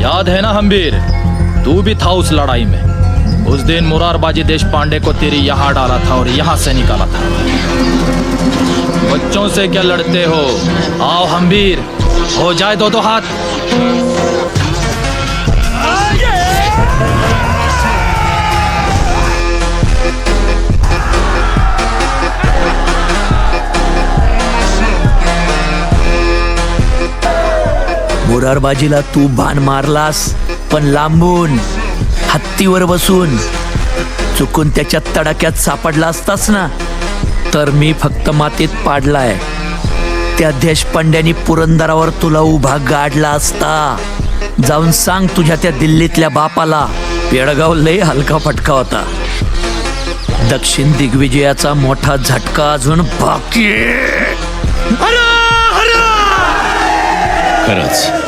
याद है ना हम्बीर? तू भी था उस लड़ाई में। उस दिन मुरारबाजी देश पांडे को तेरी यहाँ डाला था और यहाँ से निकाला था। बच्चों से क्या लड़ते हो? आओ हम्बीर, हो जाए दो दो हाथ। मुरारबाजीला तू भान मारलास पण लांबून हत्तीवर बसून चुकून त्याच्या तडाक्यात सापडला असतास ना तर मी फक्त मातीत पाडलाय. त्या देशपांड्यानी पुरंदरावर तुला उभा गाडला असता. जाऊन सांग तुझ्या त्या दिल्लीतल्या बापाला पेडगाव लय हलका फटका होता. दक्षिण दिग्विजयाचा मोठा झटका अजून बाकी खरंच.